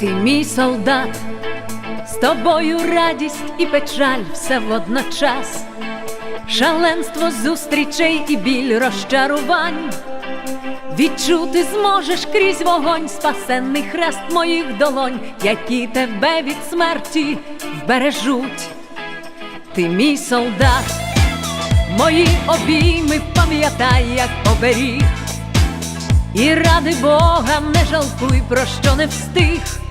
Ти мій солдат, з тобою радість і печаль все водночас, шаленство зустрічей і біль розчарувань. Відчути зможеш крізь вогонь спасенний хрест моїх долонь, які тебе від смерті вбережуть. Ти мій солдат, мої обійми пам'ятай, як оберіг. І ради Бога не жалкуй, про що не встиг.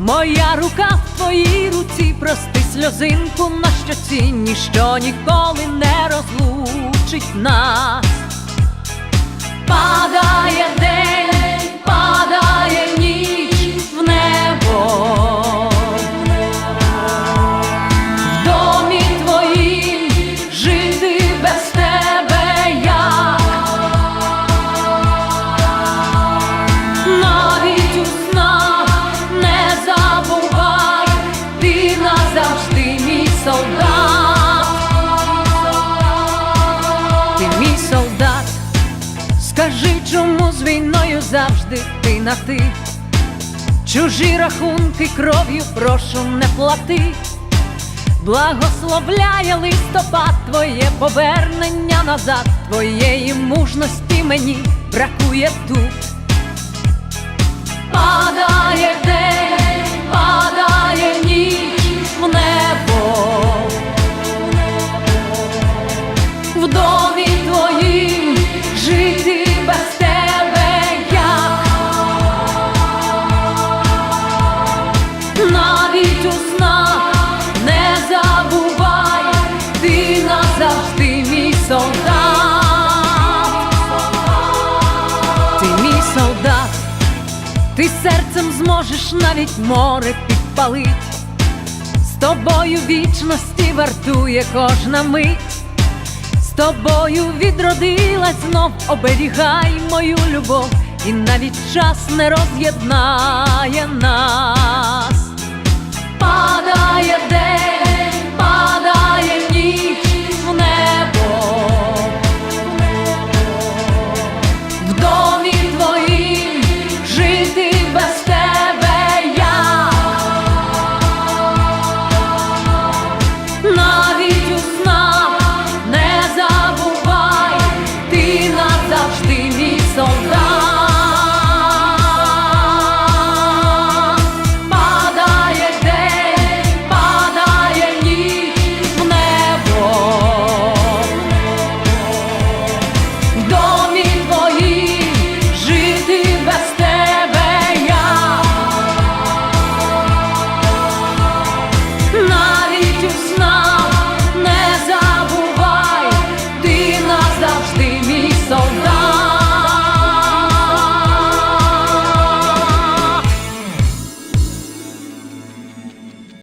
Моя рука в твоїй руці, прости сльозинку на щоці, ніщо ніколи не розлучить нас. Падає ти назавжди мій солдат. Ти мій солдат, скажи, чому з війною завжди ти на ти. Чужі рахунки кров'ю прошу не плати. Благословляє листопад твоє повернення назад, твоєї мужності мені бракує тут. Серцем зможеш навіть море підпалить, з тобою вічності вартує кожна мить, з тобою відродилась знов, оберігай мою любов, і навіть час не роз'єднає нас. on